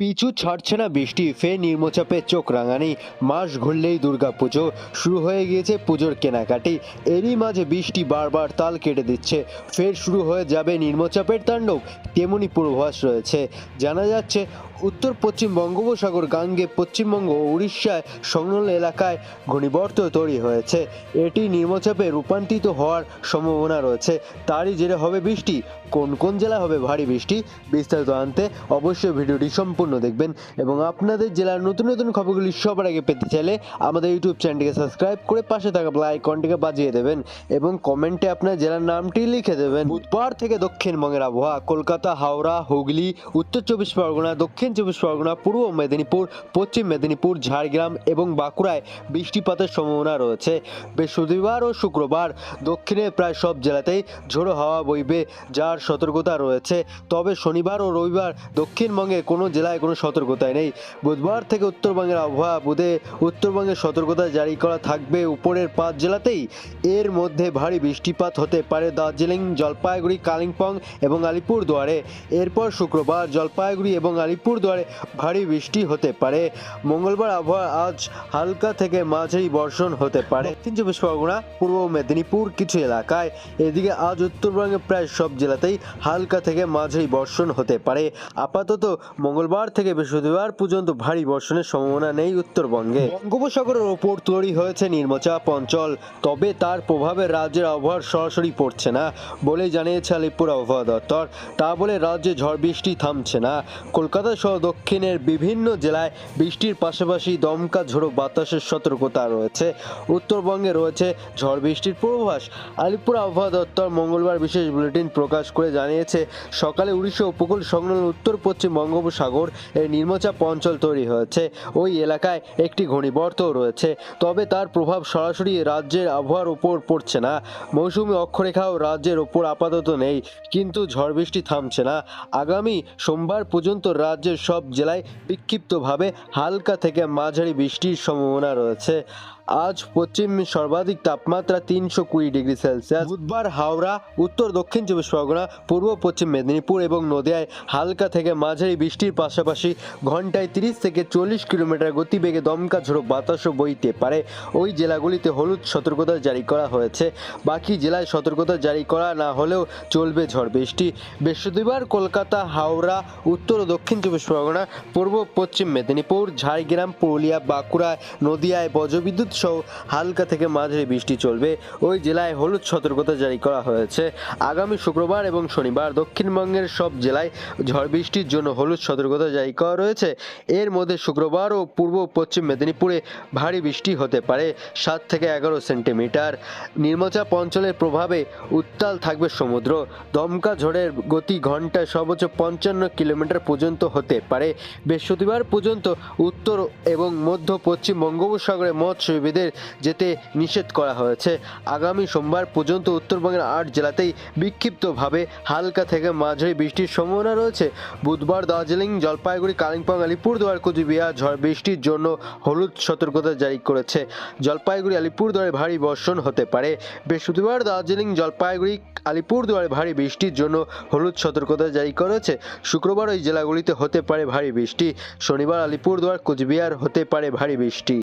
পিছু ছাড়ছে না বৃষ্টি, ফের নির্মচাপে চোখ রাঙানি। মাস ঘুরলেই দুর্গাপুজো শুরু হয়ে গিয়েছে পুজোর কেনাকাটি। এরই মাঝে বৃষ্টি বারবার তাল কেটে দিচ্ছে। ফের শুরু হয়ে যাবে নির্মচাপের তাণ্ডব তেমনই পূর্বাভাস রয়েছে। জানা যাচ্ছে, উত্তর পশ্চিম বঙ্গোপসাগর গাঙ্গে পশ্চিমবঙ্গ ও উড়িষ্যায় সংলগ্ন এলাকায় ঘূর্ণিবর্ত তৈরি হয়েছে। এটি নির্মচাপে রূপান্তরিত হওয়ার সম্ভাবনা রয়েছে। তারই জেরে হবে বৃষ্টি। কোন কোন জেলা হবে ভারী বৃষ্টি, বিস্তারিত আনতে অবশ্যই ভিডিওটি সম্পূর্ণ দেখবেন এবং আপনাদের জেলার নতুন নতুন খবরগুলি সবার আগে পেতে চাইলে আমাদের ইউটিউব চ্যানেলটিকে সাবস্ক্রাইব করে পাশে থাকা বেল আইকনটিকে বাজিয়ে দেবেন এবং কমেন্টে আপনার জেলার নামটি লিখে দেবেন। বুধবার থেকে দক্ষিণবঙ্গের আবহাওয়া, কলকাতা, হাওড়া, হুগলি, উত্তর চব্বিশ পরগনা, দক্ষিণ চব্বিশ পরগনা, পূর্ব মেদিনীপুর, পশ্চিম মেদিনীপুর, ঝাড়গ্রাম এবং বাঁকুড়ায় বৃষ্টিপাতের সম্ভাবনা রয়েছে। বৃহস্পতিবার ও শুক্রবার দক্ষিণের প্রায় সব জেলাতেই ঝোড়ো হাওয়া বইবে যার সতর্কতা রয়েছে। তবে শনিবার ও রবিবার দক্ষিণবঙ্গে কোনো জেলায় কোনো সতর্কতাই নেই। বুধবার থেকে উত্তরবঙ্গের আবহাওয়া বুধে উত্তরবঙ্গের সতর্কতা জারি করা থাকবে উপরের পাঁচ জেলাতেই। এর মধ্যে ভারী বৃষ্টিপাত হতে পারে দার্জিলিং, জলপাইগুড়ি, কালিম্পং এবং আলিপুরদুয়ারে। এরপর শুক্রবার জলপাইগুড়ি এবং আলিপুরদুয়ারে ভারী বৃষ্টি হতে পারে। মঙ্গলবার আবহাওয়া আজ হালকা থেকে মাঝারি বর্ষণ হতে পারে। দক্ষিণ চব্বিশ পরগনা, পূর্ব মেদিনীপুর কিছু এলাকায়। এদিকে আজ উত্তরবঙ্গের প্রায় সব জেলাতেই হালকা থেকে মাঝারি বর্ষণ হতে পারে। আপাতত মঙ্গলবার থেকে বৃহস্পতিবার পর্যন্ত ভারী বর্ষণের সম্ভাবনা নেই উত্তরবঙ্গে। বঙ্গোপসাগরের ওপর তৈরি হয়েছে নির্মচাপ অঞ্চল, তবে তার প্রভাবে রাজ্যের আবহাওয়ার সরাসরি পড়ছে না বলে জানিয়েছে আলিপুর আবহাওয়া দপ্তর। তা বলে রাজ্যে ঝড় বৃষ্টি থামছে না। কলকাতা সহ দক্ষিণের বিভিন্ন জেলায় বৃষ্টির পাশাপাশি দমকা ঝোড়ো বাতাসের সতর্কতা রয়েছে। উত্তরবঙ্গে রয়েছে ঝড় বৃষ্টির পূর্বাভাস। আলিপুর আবহাওয়া দপ্তর মঙ্গলবার বিশেষ বুলেটিন প্রকাশ করে জানিয়েছে, সকালে উড়িষ্যা উপকূল সংলগ্ন উত্তর পশ্চিম বঙ্গোপসাগর নিম্নচাপ অঞ্চল তৈরি হয়েছে। ওই এলাকায় একটি ঘনীবর্ত রয়েছে। তবে তার প্রভাব সরাসরি রাজ্যের আবহাওয়ার উপর পড়ছে না। মৌসুমি অক্ষরেখাও রাজ্যের ওপর আপাতত নেই, কিন্তু ঝড় বৃষ্টি থামছে না। আগামী সোমবার পর্যন্ত রাজ্যের সব জেলায় বিক্ষিপ্তভাবে হালকা থেকে মাঝারি বৃষ্টির সম্ভাবনা রয়েছে। আজ পশ্চিম সর্বাধিক তাপমাত্রা তিনশো কুড়ি ডিগ্রি সেলসিয়াস। বুধবার হাওড়া, উত্তর, দক্ষিণ চব্বিশ পরগনা, পূর্ব, পশ্চিম মেদিনীপুর এবং নদিয়ায় হালকা থেকে মাঝারি বৃষ্টির পাশাপাশি ঘন্টায় তিরিশ থেকে চল্লিশ কিলোমিটার গতিবেগে দমকা ঝোড়ো বাতাসও বইতে পারে। ওই জেলাগুলিতে হলুদ সতর্কতা জারি করা হয়েছে। বাকি জেলায় সতর্কতা জারি করা না হলেও চলবে ঝড় বৃষ্টি। বৃহস্পতিবার কলকাতা, হাওড়া, উত্তর ও দক্ষিণ চব্বিশ পরগনা, পূর্ব, পশ্চিম মেদিনীপুর, ঝাড়গ্রাম, পুরুলিয়া, বাঁকুড়া, নদিয়ায় বজ্রবিদ্যুৎ সহ হালকা থেকে মাঝারি বৃষ্টি চলবে। ওই জেলায় হলুদ সতর্কতা জারি করা হয়েছে। আগামী শুক্রবার এবং শনিবার দক্ষিণবঙ্গের সব জেলায় ঝড় বৃষ্টির জন্য হলুদ সতর্কতা জারি করা রয়েছে। এর মধ্যে শুক্রবার ও পূর্ব পশ্চিম মেদিনীপুরে ভারী বৃষ্টি হতে পারে, সাত থেকে এগারো সেন্টিমিটার। নিম্নচাপ অঞ্চলের প্রভাবে উত্তাল থাকবে সমুদ্র। দমকা ঝড়ের গতি ঘন্টায় সর্বোচ্চ পঞ্চান্ন কিলোমিটার পর্যন্ত হতে পারে। বৃহস্পতিবার পর্যন্ত উত্তর এবং মধ্য পশ্চিম বঙ্গোপসাগরে মৎস্যজীবীদের যেতে নিষেধ করা হয়েছে। আগামী সোমবার পর্যন্ত উত্তরবঙ্গের আট জেলাতেই বিক্ষিপ্তভাবে হালকা থেকে মাঝারি বৃষ্টির সম্ভাবনা রয়েছে। বুধবার দার্জিলিং, জলপাইগুড়ি, কালিম্পং, আলিপুরদুয়ার, কুচবিহার, ঝড় বৃষ্টির জন্য হলুদ সতর্কতা জারি করেছে। জলপাইগুড়ি, আলিপুরদুয়ারে ভারী বর্ষণ হতে পারে। বৃহস্পতিবার দার্জিলিং, জলপাইগুড়ি, আলিপুরদুয়ারে ভারী বৃষ্টির জন্য হলুদ সতর্কতা জারি করেছে। শুক্রবার ওই জেলাগুলিতে হতে পারে ভারী বৃষ্টি। শনিবার আলিপুরদুয়ার, কোচবিহার হতে পারে ভারী বৃষ্টি।